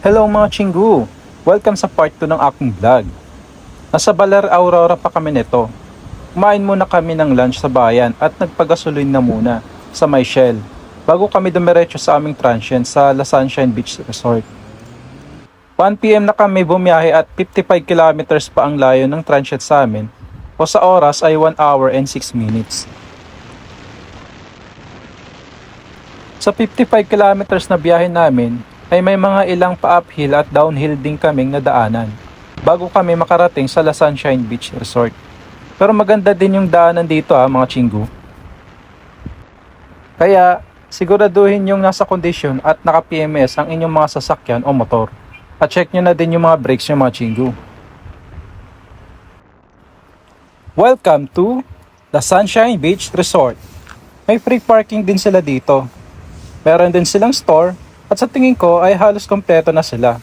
Hello mga chinggu! Welcome sa part 2 ng aking vlog. Nasa Baler Aurora pa kami nito. Kumain muna kami ng lunch sa bayan at nagpagasuloy na muna sa may Shell bago kami dumiretso sa aming transient sa La Sunshine Beach Resort. 1pm na kami bumiyahe at 55 kilometers pa ang layo ng transient sa amin o sa oras ay 1 hour and 6 minutes. Sa 55 kilometers na biyahe namin ay may mga ilang pa-uphill at downhill din kaming nadaanan bago kami makarating sa La Sunshine Beach Resort. Pero maganda din yung daanan dito ha mga chinggu. Kaya siguraduhin yung nasa kondisyon at naka-PMS ang inyong mga sasakyan o motor. At check nyo na din yung mga brakes nyo mga chinggu. Welcome to the Sunshine Beach Resort. May free parking din sila dito. Meron din silang store at sa tingin ko ay halos kompleto na sila.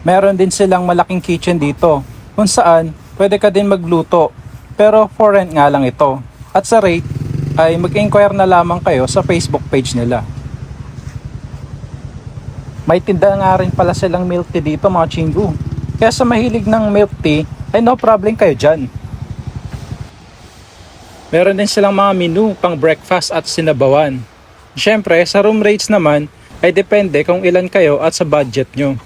Meron din silang malaking kitchen dito kung saan pwede ka din magluto pero for rent nga lang ito. At sa rate ay mag-inquire na lamang kayo sa Facebook page nila. May tinda nga rin pala silang milk tea dito mga chinggu. Kaya sa mahilig ng milk tea ay no problem kayo dyan. Meron din silang mga menu pang breakfast at sinabawan. Siyempre, sa room rates naman ay depende kung ilan kayo at sa budget nyo.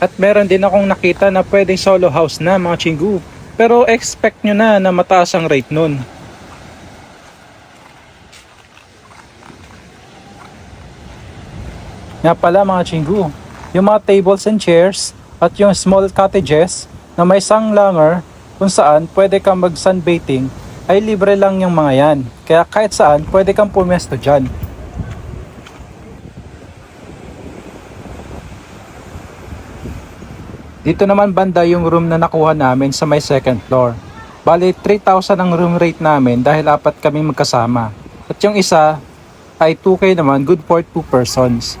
At meron din akong nakita na pwedeng solo house na mga chinggu. Pero expect nyo na na mataas ang rate nun. Nga pala mga chinggu, yung mga tables and chairs at yung small cottages na may sanglanger kung saan pwede kang mag sunbathing ay libre lang yung mga yan. Kaya kahit saan pwede kang pumesto dyan. Dito naman banda yung room na nakuha namin sa may second floor. Bali 3,000 ang room rate namin dahil apat kami magkasama. At yung isa ay 2K naman, good for 2 persons.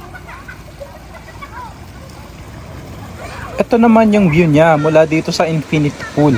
Ito naman yung view niya mula dito sa infinite pool.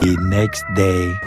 The next day.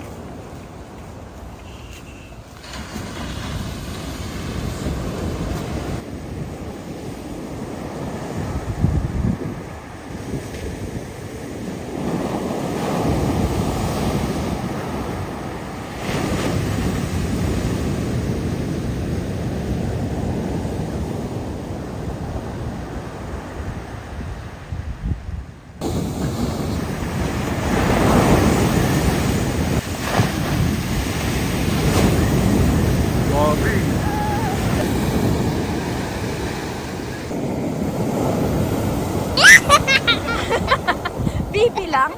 Bibi lang?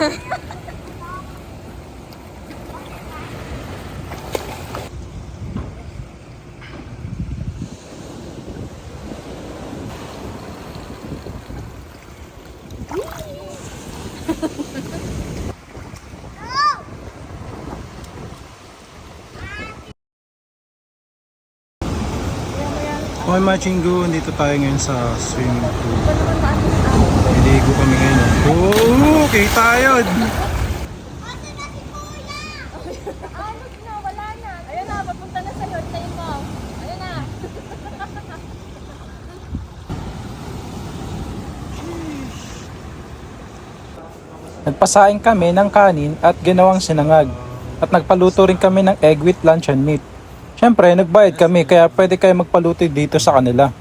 Okay mga chinggu, dito tayo ngayon sa swimming pool. Niligo kami ngayon. Oh, okay tayo! Nagpasaing kami ng kanin at ginawang sinangag. At nagpaluto rin kami ng egg with luncheon meat. Siyempre, nagbayad kami kaya pwede kayo magpaluto dito sa kanila.